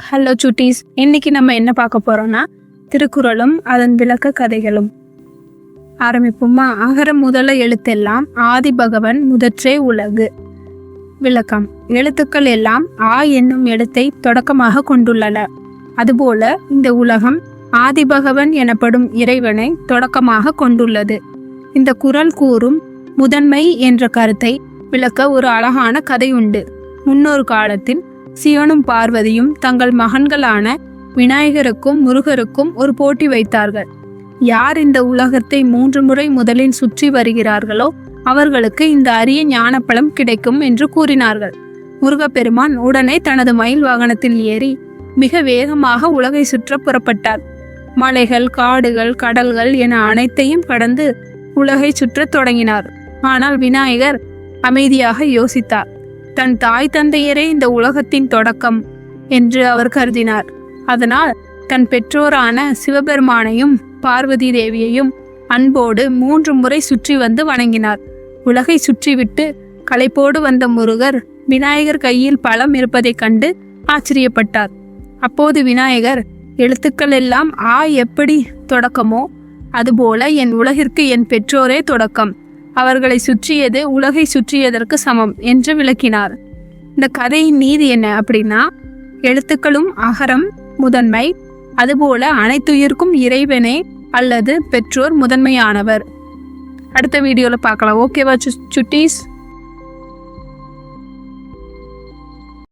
Hello சுட்டீஸ் இன்னைக்கு நம்ம என்ன பார்க்க போறோம்னா திருக்குறளும் அதன் விளக்க கதைகளும். ஆரம்பிப்போமா? அகர முதல எழுத்தெல்லாம் ஆதி பகவன் முதற்றே உலகு. விளக்கம். எழுத்துக்கள் எல்லாம் ஆ என்னும் எழுத்தை தொடக்கமாக கொண்டுள்ளன. அதுபோல இந்த உலகம் ஆதிபகவன் எனப்படும் இறைவனை தொடக்கமாக கொண்டுள்ளது. இந்த குறள் கூறும் முதன்மை என்ற கருத்தை விளக்க ஒரு அழகான கதை உண்டு முன்னொரு காலத்தில் சிவனும் பார்வதியும் தங்கள் மகன்களான விநாயகருக்கும் முருகருக்கும் ஒரு போட்டி வைத்தார்கள். யார் இந்த உலகத்தை மூன்று முறை முதலில் சுற்றி வருகிறார்களோ அவர்களுக்கு இந்த அரிய ஞானப்பழம் கிடைக்கும் என்று கூறினார்கள். முருகப்பெருமான் உடனே தனது மயில் வாகனத்தில் ஏறி மிக வேகமாக உலகை சுற்ற புறப்பட்டார். மலைகள் காடுகள் கடல்கள் என அனைத்தையும் கடந்து உலகை சுற்றத் தொடங்கினார். ஆனால் விநாயகர் அமைதியாக யோசித்தார். தன் தாய் தந்தையரே இந்த உலகத்தின் தொடக்கம் என்று அவர் கருதினார். அதனால் தன் பெற்றோரான சிவபெருமானையும் பார்வதி தேவியையும் அன்போடு மூன்று முறை சுற்றி வந்து வணங்கினார். உலகை சுற்றிவிட்டு களைப்போடு வந்த முருகர் விநாயகர் கையில் பழம் இருப்பதைக் கண்டு ஆச்சரியப்பட்டார். அப்போது விநாயகர் எழுத்துக்கள் எல்லாம் ஆ எப்படி தொடக்கமோ அதுபோல என் உலகிற்கு என் பெற்றோரே தொடக்கம். அவர்களை சுற்றியது உலகை சுற்றியதற்கு சமம் என்று விளக்கினார். இந்த கதையின் நீதி என்ன அப்படின்னா எழுத்துக்களும் அகரம் முதன்மை அதுபோல அனைத்துயிர்க்கும் இறைவனே அல்லது பெற்றோர் முதன்மையானவர். அடுத்த வீடியோவில் பார்க்கலாம். ஓகேவா சு சுட்டீஸ்?